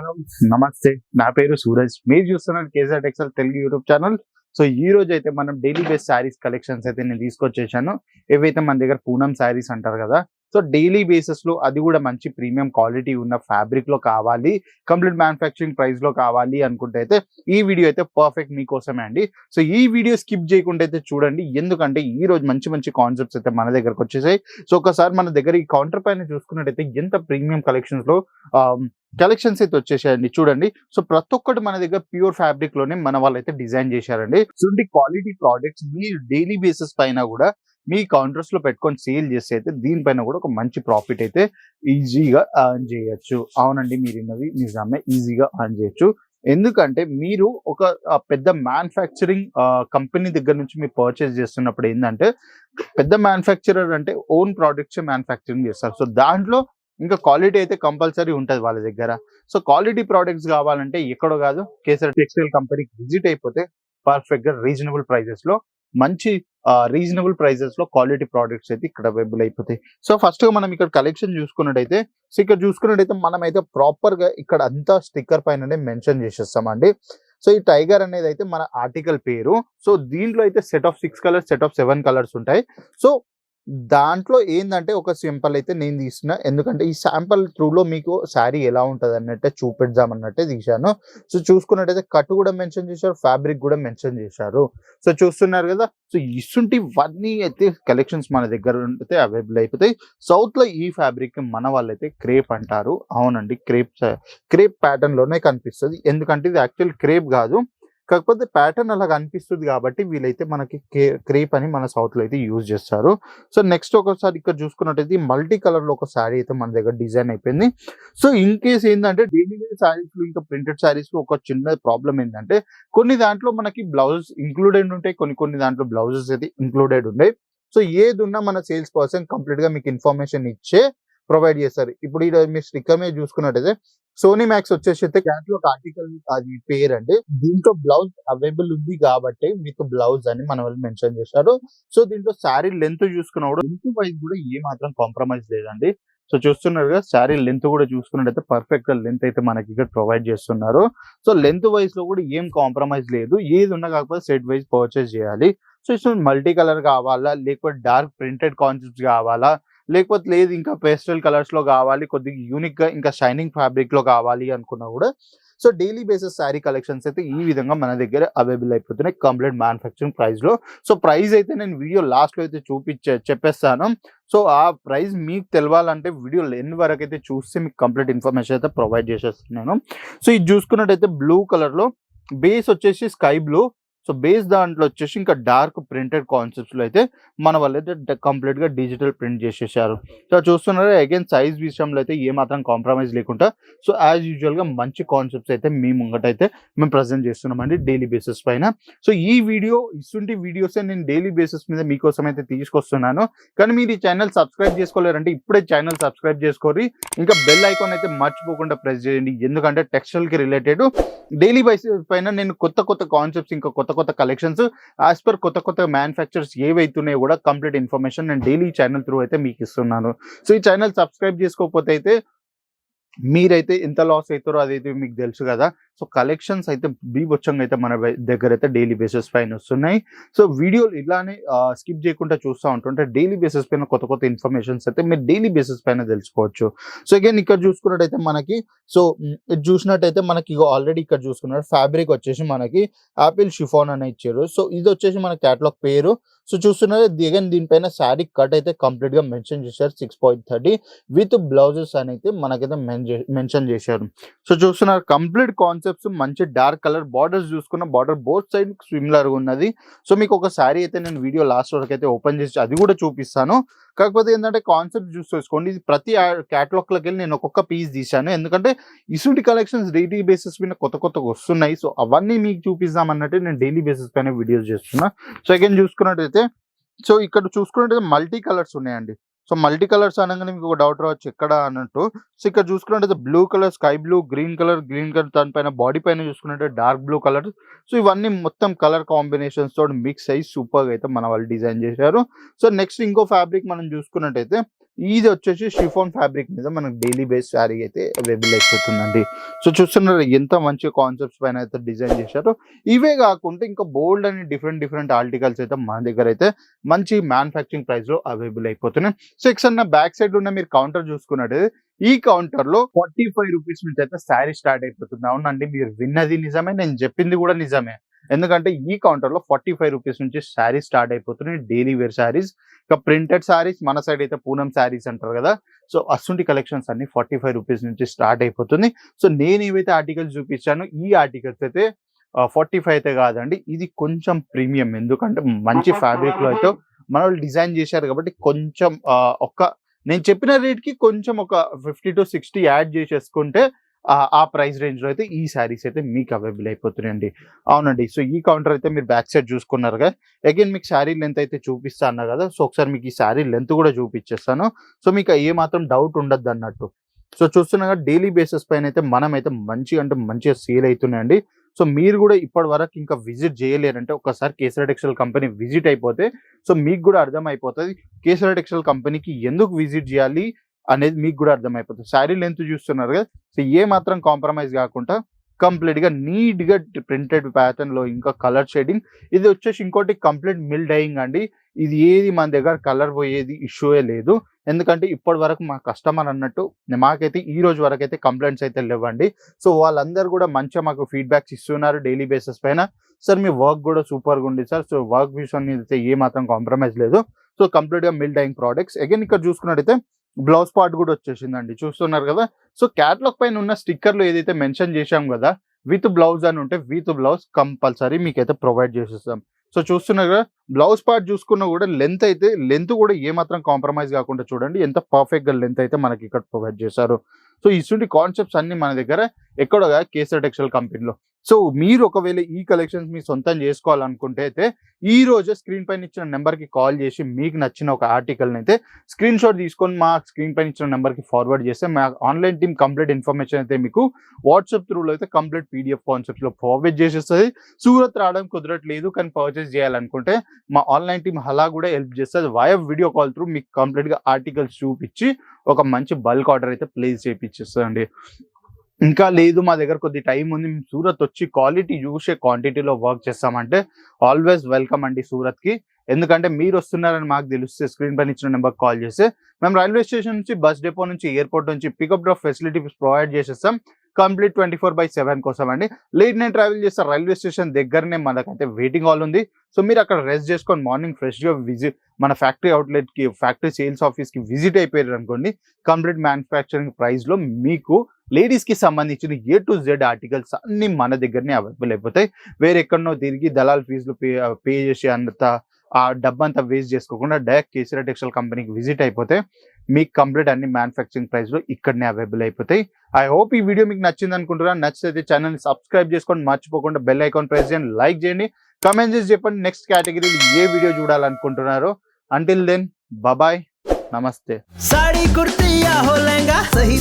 Hello నమస్తే. నా పేరు సూరజ్. మీరు చూస్తున్నారు KCR textile Telugu YouTube channel. So ఈ రోజు అయితే మనం డైలీ బేస్ శారీస్ కలెక్షన్స్ అయితే నేను తీసుకొచ్చేసాను. ఏవైతే మన దగ్గర పూనం శారీస్ అంటారు కదా సో డైలీ బేసిస్లో అది కూడా మంచి ప్రీమియం క్వాలిటీ ఉన్న ఫ్యాబ్రిక్లో కావాలి కంప్లీట్ మ్యానుఫ్యాక్చరింగ్ ప్రైస్లో కావాలి అనుకుంటే అయితే ఈ వీడియో అయితే పర్ఫెక్ట్ మీకోసమే అండి. సో ఈ వీడియో స్కిప్ చేయకుండా అయితే చూడండి. ఎందుకంటే ఈ రోజు మంచి మంచి కాన్సెప్ట్స్ అయితే మన దగ్గరకు వచ్చేసాయి. సో ఒకసారి మన దగ్గర ఈ కౌంటర్ పైన చూసుకున్నట్టయితే ఎంత ప్రీమియం కలెక్షన్స్లో కలెక్షన్స్ అయితే వచ్చేసాయండి చూడండి. సో ప్రతి ఒక్కటి మన దగ్గర ప్యూర్ ఫ్యాబ్రిక్లోనే మన వాళ్ళైతే డిజైన్ చేశారండి. సో క్వాలిటీ ప్రోడక్ట్స్ మీరు డైలీ బేసిస్ పైన కూడా మీ కౌంటర్స్లో పెట్టుకొని సేల్ చేస్తే అయితే దీనిపైన కూడా ఒక మంచి ప్రాఫిట్ అయితే ఈజీగా అర్న్ చేయొచ్చు. అవునండి మీరు ఇన్నది నిజమే ఈజీగా అర్న్ చేయొచ్చు. ఎందుకంటే మీరు ఒక పెద్ద మ్యానుఫ్యాక్చరింగ్ కంపెనీ దగ్గర నుంచి మీరు పర్చేస్ చేస్తున్నప్పుడు ఏంటంటే పెద్ద మ్యానుఫ్యాక్చరర్ అంటే ఓన్ ప్రోడక్ట్స్ మ్యానుఫ్యాక్చరింగ్ చేస్తారు. సో దాంట్లో ఇంకా క్వాలిటీ అయితే కంపల్సరీ ఉంటుంది వాళ్ళ దగ్గర. సో క్వాలిటీ ప్రోడక్ట్స్ కావాలంటే ఎక్కడో కాదు కేసీఆర్ టెక్స్టైల్ కంపెనీకి విజిట్ అయిపోతే పర్ఫెక్ట్గా రీజనబుల్ ప్రైజెస్లో మంచి రీజనబుల్ ప్రైజెస్లో క్వాలిటీ ప్రోడక్ట్స్ అయితే ఇక్కడ అవైలబుల్ అయిపోతాయి. సో ఫస్ట్గా మనం ఇక్కడ కలెక్షన్ చూసుకున్నట్టయితే సో ఇక్కడ చూసుకున్నట్టయితే మనం అయితే ప్రాపర్గా ఇక్కడ అంతా స్టిక్కర్ పైననే మెన్షన్ చేసేస్తామండి. సో ఈ టైగర్ అనేది అయితే మన ఆర్టికల్ పేరు. సో దీంట్లో అయితే set of six colours set of seven colours ఉంటాయి. సో దాంట్లో ఏంటంటే ఒక సింపుల్ అయితే నేను తీసిన ఎందుకంటే ఈ శాంపుల్ త్రూలో మీకు శారీ ఎలా ఉంటుంది అన్నట్టే చూపిద్దాం అన్నట్టే తీశాను. సో చూసుకున్నట్టయితే కట్ కూడా మెన్షన్ చేశారు ఫ్యాబ్రిక్ కూడా మెన్షన్ చేశారు. సో చూస్తున్నారు కదా సో ఇసుంటివన్నీ అయితే కలెక్షన్స్ మన దగ్గర ఉంటే అవైలబుల్ అయిపోతాయి. సౌత్లో ఈ ఫ్యాబ్రిక్ మన వాళ్ళైతే క్రేప్ అంటారు. అవునండి క్రేప్ క్రేప్ ప్యాటర్న్లోనే కనిపిస్తుంది. ఎందుకంటే ఇది యాక్చువల్ క్రేప్ కాదు. కాకపోతే ప్యాటర్న్ అలా కనిపిస్తుంది కాబట్టి వీళ్ళైతే మనకి క్రేప్ అని మన సౌత్లో అయితే యూజ్ చేస్తారు. సో నెక్స్ట్ ఒకసారి ఇక్కడ చూసుకున్నట్టయితే మల్టీ కలర్లో ఒక శారీ అయితే మన దగ్గర డిజైన్ అయిపోయింది. సో ఇన్ కేస్ ఏంటంటే డైలీ వేర్ శారీస్లో ఇంకా ప్రింటెడ్ శారీస్లో ఒక చిన్న ప్రాబ్లం ఏంటంటే కొన్ని దాంట్లో మనకి బ్లౌజెస్ ఇంక్లూడెడ్ ఉంటాయి కొన్ని కొన్ని దాంట్లో బ్లౌజెస్ అయితే ఇంక్లూడెడ్ ఉన్నాయి సో ఏది ఉన్నా మన సేల్స్ పర్సన్ కంప్లీట్గా మీకు ఇన్ఫర్మేషన్ ఇచ్చే ప్రొవైడ్ చేస్తారు. ఇప్పుడు ఈ మీరు స్టిక్కర్ మీద చూసుకున్నట్టయితే సోనీ మ్యాక్స్ వచ్చేసి అయితే క్యాట్లాగ్ ఆర్టికల్ అది పేరు అండి దీంట్లో బ్లౌజ్ అవైలబుల్ ఉంది కాబట్టి మీకు బ్లౌజ్ అని మన వాళ్ళు మెన్షన్ చేశారు సో దీంట్లో శారీ లెంత్ చూసుకున్నప్పుడు లెంత్ వైజ్ కూడా ఏ మాత్రం కాంప్రమైజ్ లేదండి. సో చూస్తున్నారు కదా శారీ లెంత్ కూడా చూసుకున్నట్టయితే పర్ఫెక్ట్గా లెంత్ అయితే మనకి ఇక్కడ ప్రొవైడ్ చేస్తున్నారు. సో లెంత్ వైజ్లో కూడా ఏం కాంప్రమైజ్ లేదు. ఏది ఉన్నా కాకపోతే సెట్ వైజ్ పర్చేస్ చేయాలి. సో ఇష్టం మల్టీ కలర్ కావాలా? లేకపోతే డార్క్ ప్రింటెడ్ కాన్సెప్ట్స్ కావాలా? లేకపోతే లేదు ఇంకా పేస్టల్ కలర్స్లో కావాలి కొద్దిగా యూనిక్గా ఇంకా షైనింగ్ ఫ్యాబ్రిక్లో కావాలి అనుకున్నా కూడా. So daily basis sari collections అయితే ఈ విధంగా మన దగ్గర అవైలబుల్ అయిపోతున్నాయి. కంప్లీట్ మ్యానుఫ్యాక్చరింగ్ ప్రైస్లో సో ప్రైస్ అయితే నేను వీడియో లాస్ట్లో అయితే చూపించే చెప్పేస్తాను. సో ఆ ప్రైస్ మీకు తెలవాలంటే వీడియో ఎన్ని వరకు అయితే చూస్తే మీకు కంప్లీట్ ఇన్ఫర్మేషన్ అయితే ప్రొవైడ్ చేసేస్తున్నాను. సో ఇది చూసుకున్నట్టయితే బ్లూ కలర్లో బేస్ వచ్చేసి స్కై బ్లూ సో బేస్ దాంట్లో వచ్చేసి ఇంకా డార్క్ ప్రింటెడ్ కాన్సెప్ట్స్లో అయితే మన వాళ్ళైతే కంప్లీట్గా కంప్లీట్గా డిజిటల్ ప్రింట్ చేసేసారు. సో చూస్తున్నారు అగైన్ సైజ్ విషయంలో అయితే ఏ మాత్రం కాంప్రమైజ్ లేకుండా సో యాజ్ యూజువల్గా మంచి కాన్సెప్ట్స్ అయితే మీ ముంగటైతే మేము ప్రజెంట్ చేస్తున్నామండి డైలీ బేసిస్ పైన. సో ఈ వీడియో ఇటువంటి వీడియోస్ నేను డైలీ బేసిస్ మీద మీకోసం అయితే తీసుకొస్తున్నాను. కానీ మీరు ఈ ఛానల్ సబ్స్క్రైబ్ చేసుకోలేరంటే ఇప్పుడే ఛానల్ సబ్స్క్రైబ్ చేసుకోరి. ఇంకా బెల్ ఐకాన్ అయితే మర్చిపోకుండా ప్రెస్ చేయండి. ఎందుకంటే టెక్స్టైల్కి రిలేటెడ్ డైలీ బేసిస్ పైన నేను కొత్త కొత్త కాన్సెప్ట్స్ ఇంకా కొత్త కొత్త కలెక్షన్స్ యాజ్ పర్ కొత్త కొత్త మ్యానుఫ్యాక్చర్స్ ఏవైతున్నాయో కూడా కంప్లీట్ ఇన్ఫర్మేషన్ నేను డైలీ ఛానల్ త్రూ అయితే మీకు ఇస్తున్నాను. సో ఈ ఛానల్ సబ్స్క్రైబ్ చేసుకోకపోతే అయితే మీరైతే ఎంత లాస్ అవుతారో అదైతే మీకు తెలుసు కదా. సో కలెక్షన్స్ అయితే బీభత్సంగా అయితే మన దగ్గర అయితే డైలీ బేసిస్ పైన వస్తున్నాయి. సో వీడియోలు ఇలానే స్కిప్ చేయకుండా చూస్తూ ఉంటుంటే డైలీ బేసిస్ పైన కొత్త కొత్త ఇన్ఫర్మేషన్స్ అయితే మీరు డైలీ బేసిస్ పైన తెలుసుకోవచ్చు. సో అగైన్ ఇక్కడ చూసుకున్నట్టయితే మనకి సో ఇది చూసినట్టయితే మనకి ఆల్రెడీ ఇక్కడ చూసుకున్నారు ఫ్యాబ్రిక్ వచ్చేసి మనకి ఆపిల్ షిఫాన్ అని ఇచ్చారు. సో ఇది వచ్చేసి మన క్యాటలాగ్ పేరు. సో చూస్తున్నారు అగైన్ దీనిపైన శారీ కట్ అయితే కంప్లీట్గా మెన్షన్ చేశారు six point thirty with blouses అని అయితే మనకైతే మెన్షన్ చేశారు. సో చూస్తున్నారు కంప్లీట్ కాన్సెప్ట్ కాన్సెప్ట్స్ మంచి డార్క్ కలర్ బార్డర్స్ చూసుకున్న బార్డర్ బోత్ సైడ్ స్విమ్లర్ ఉన్నది. సో మీకు ఒక శారీ అయితే నేను వీడియో లాస్ట్ వరకు అయితే ఓపెన్ చేసి అది కూడా చూపిస్తాను. కాకపోతే ఏంటంటే కాన్సెప్ట్ చూసి చూసుకోండి ఇది ప్రతి క్యాటలాగ్లోకి వెళ్ళి నేను ఒక్కొక్క పీస్ తీశాను. ఎందుకంటే ఇసుంటి కలెక్షన్స్ డైలీ బేసిస్ మీద కొత్త కొత్తగా వస్తున్నాయి. సో అవన్నీ మీకు చూపిస్తాం అన్నట్టు నేను డైలీ బేసిస్ పైన వీడియోస్ చేస్తున్నా. సో అగైన్ చూసుకున్నట్టయితే సో ఇక్కడ చూసుకున్నట్టయితే మల్టీ కలర్స్ ఉన్నాయండి. సో మల్టీ కలర్స్ అనగానే మీకు ఒక డౌట్ రావచ్చు ఎక్కడ అన్నట్టు. సో ఇక్కడ చూసుకున్నట్టయితే blue colour sky blue green colour green colour దానిపైన బాడీ పైన చూసుకున్నట్టే డార్క్ బ్లూ కలర్. సో ఇవన్నీ మొత్తం కలర్ కాంబినేషన్స్ తోటి మిక్స్ అయ్యి సూపర్గా అయితే మన వాళ్ళు డిజైన్ చేశారు. సో నెక్స్ట్ ఇంకో ఫ్యాబ్రిక్ మనం చూసుకున్నట్టయితే ఇది వచ్చేసి షిఫోన్ ఫ్యాబ్రిక్ మీద మనకు డైలీ బేస్ శారీ అయితే అవైలబుల్ అయిపోతుందండి. సో చూస్తున్నారు ఎంత మంచి కాన్సెప్ట్స్ పైన అయితే డిజైన్ చేశారో. ఇవే కాకుండా ఇంకా బోల్డ్ అని డిఫరెంట్ డిఫరెంట్ ఆర్టికల్స్ అయితే మన దగ్గర అయితే మంచి మ్యానుఫ్యాక్చరింగ్ ప్రైస్లో అవైలబుల్ అయిపోతున్నాయి. సో ఇక్కడ బ్యాక్ సైడ్ ఉన్న మీరు కౌంటర్ చూసుకున్నట్టయితే ఈ కౌంటర్లో ఫార్టీ ఫైవ్ రూపీస్ నుంచి అయితే శారీ స్టార్ట్ అయిపోతుంది. అవునండి మీరు విన్నది నిజమే నేను చెప్పింది కూడా నిజమే. ఎందుకంటే ఈ కౌంటర్లో ఫార్టీ ఫైవ్ రూపీస్ నుంచి శారీస్ స్టార్ట్ అయిపోతున్నాయి డైలీ వేర్ శారీస్ ఇక ప్రింటెడ్ శారీస్ మన సైడ్ అయితే పూనం శారీస్ అంటారు కదా. సో అసుంటి కలెక్షన్స్ అన్ని ఫార్టీ ఫైవ్ రూపీస్ నుంచి స్టార్ట్ అయిపోతుంది. సో నేను ఏవైతే ఆర్టికల్స్ చూపించానో ఈ ఆర్టికల్స్ అయితే ఫార్టీ ఫైవ్ అయితే కాదండి. ఇది కొంచెం ప్రీమియం ఎందుకంటే మంచి ఫ్యాబ్రిక్లో అయితే మన వాళ్ళు డిజైన్ చేశారు కాబట్టి కొంచెం ఒక్క నేను చెప్పిన రేట్కి కొంచెం ఒక ఫిఫ్టీ టు సిక్స్టీ యాడ్ చేసేసుకుంటే ఆ- ప్రైస్ రేంజ్లో అయితే ఈ శారీస్ అయితే మీకు అవైలబుల్ అయిపోతున్నాయండి. అవునండి. సో ఈ కౌంటర్ అయితే మీరు బ్యాక్ సైడ్ చూసుకున్నారుగా అగైన్ మీకు శారీ లెంత్ అయితే చూపిస్తా అన్నా కదా. సో ఒకసారి మీకు ఈ శారీ లెంత్ కూడా చూపించేస్తాను. సో మీకు ఏ మాత్రం డౌట్ ఉండద్దు అన్నట్టు. సో చూస్తున్నాగా డైలీ బేసిస్ పైన అయితే మనం అయితే మంచిగా అంటే మంచిగా సేల్ అవుతున్నాయండి. సో మీరు కూడా ఇప్పటి వరకు ఇంకా విజిట్ చేయలేరంటే ఒకసారి కేసరా టెక్స్టైల్ కంపెనీ విజిట్ అయిపోతే సో మీకు కూడా అర్థం అయిపోతుంది. టెక్స్టైల్ కంపెనీకి ఎందుకు విజిట్ చేయాలి? అనేది మీకు కూడా అర్థమైపోతుంది. శారీ లెంత్ చూస్తున్నారు కదా? సో ఏ మాత్రం కాంప్రమైజ్ కాకుండా కంప్లీట్గా నీట్గా ప్రింటెడ్ ప్యాటర్న్లో ఇంకా కలర్ షేడింగ్ ఇది వచ్చేసి ఇంకోటి కంప్లీట్ మిల్ డైయింగ్ అండి. ఇది ఏది మన దగ్గర కలర్ పోయేది ఇష్యూయే లేదు. ఎందుకంటే ఇప్పటి వరకు మా కస్టమర్ అన్నట్టు మాకైతే ఈ రోజు వరకు అయితే కంప్లైంట్స్ అయితే లేవండి. సో వాళ్ళందరూ కూడా మంచిగా మాకు ఫీడ్బ్యాక్స్ ఇస్తున్నారు డైలీ బేసిస్ పైన. సార్ మీ వర్క్ కూడా సూపర్గా ఉంది సార్. సో వర్క్ విషయం అయితే ఏ మాత్రం కాంప్రమైజ్ లేదు. సో కంప్లీట్గా మిల్ డైయింగ్ ప్రోడక్ట్స్ అగైన్ ఇక్కడ చూసుకున్నట్టయితే బ్లౌజ్ పార్ట్ కూడా వచ్చేసిందండి. చూస్తున్నారు కదా? సో క్యాట్లాగ్ పైన ఉన్న స్టిక్కర్లు ఏదైతే మెన్షన్ చేశాం కదా విత్ బ్లౌజ్ అని ఉంటే విత్ బ్లౌజ్ కంపల్సరీ మీకైతే ప్రొవైడ్ చేసేస్తాం. సో చూస్తున్నారు కదా? బ్లౌజ్ పార్ట్ చూసుకున్నా కూడా లెంత్ అయితే లెంత్ కూడా ఏ మాత్రం కాంప్రమైజ్ కాకుండా చూడండి ఎంత పర్ఫెక్ట్గా లెంత్ అయితే మనకి ఇక్కడ ప్రొవైడ్ చేశారు. సో ఇటువంటి కాన్సెప్ట్స్ అన్ని మన దగ్గర ఎక్కడగా కేసర్ టెక్స్టైల్ కంపెనీలో సో మీరు ఒకవేళ ఈ కలెక్షన్స్ మీ సొంతం చేసుకోవాలనుకుంటే అయితే ఈ రోజు స్క్రీన్ పైన ఇచ్చిన నెంబర్కి కాల్ చేసి మీకు నచ్చిన ఒక ఆర్టికల్ అయితే స్క్రీన్ షాట్ తీసుకొని మా స్క్రీన్ పైన ఇచ్చిన నెంబర్కి ఫార్వర్డ్ చేస్తే మా ఆన్లైన్ టీమ్ కంప్లీట్ ఇన్ఫర్మేషన్ అయితే మీకు వాట్సాప్ త్రూలో అయితే కంప్లీట్ పీడిఎఫ్ కాన్సెప్ట్లో ఫార్వర్డ్ చేసేస్తుంది. సూరత్ రావడం కుదరట్లేదు కానీ పర్చేస్ చేయాలనుకుంటే మా ఆన్లైన్ టీమ్ అలా కూడా హెల్ప్ చేస్తుంది. వయ వీడియో కాల్ త్రూ మీకు కంప్లీట్గా ఆర్టికల్స్ చూపించి ఒక మంచి బల్క్ ఆర్డర్ అయితే ప్లేస్ చేయించేస్తుందండి ఇంకా లేదు మా దగ్గర కొద్ది టైం ఉంది. మేము సూరత్ వచ్చి క్వాలిటీ చూసే క్వాంటిటీలో వర్క్ చేస్తామంటే ఆల్వేస్ వెల్కమ్ అండి సూరత్కి ఎందుకంటే మీరు వస్తున్నారని మాకు తెలిస్తే స్క్రీన్ పైన ఇచ్చిన నెంబర్ కాల్ చేస్తే మేము రైల్వే స్టేషన్ నుంచి బస్ డిపో నుంచి ఎయిర్పోర్ట్ నుంచి పికప్ డ్రాప్ ఫెసిలిటీస్ ప్రొవైడ్ చేసేస్తాం. Complete twenty four by seven కోసం అండి లేట్ నైట్ ట్రావెల్ చేస్తే రైల్వే స్టేషన్ దగ్గరనే మనకైతే వెయిటింగ్ హాల్ ఉంది. సో మీరు అక్కడ రెస్ట్ చేసుకొని మార్నింగ్ ఫ్రెష్గా విజిట్ మన ఫ్యాక్టరీ అవుట్లెట్కి ఫ్యాక్టరీ సేల్స్ ఆఫీస్కి విజిట్ అయిపోయారు అనుకోండి కంప్లీట్ మ్యానుఫ్యాక్చరింగ్ ప్రైస్లో మీకు లేడీస్కి సంబంధించిన ఏ టు జెడ్ ఆర్టికల్స్ అన్ని మన దగ్గరనే అవైలబుల్ అయిపోతాయి. వేరేక్కడనో తిరిగి దళాల్ ఫీజులు పే పే చేసి అంత ఆ డబ్బంతా వేస్ట్ చేసుకోకుండా డైరెక్ట్ కేసీఆర్ టెక్స్టైల్ కంపెనీకి విజిట్ అయిపోతే మీకు కంప్లీట్ అన్ని మ్యానుఫ్యాక్చరింగ్ ప్రైస్లో ఇక్కడనే అవైలబుల్ అయిపోతాయి. ఐ హోప్ ఈ వీడియో మీకు నచ్చింది అనుకుంటున్నాను నచ్చితే ఛానల్ సబ్స్క్రైబ్ చేసుకోండి. మర్చిపోకుండా బెల్ ఐకాన్ ప్రెస్ చేయండి. లైక్ చేయండి. కమెంట్ చేసి చెప్పండి నెక్స్ట్ కేటగిరీ ఏ వీడియో చూడాలనుకుంటున్నారో. అంటిల్ దెన్ బాయ్ నమస్తే సారీ कुर्तिया हो लहंगा सही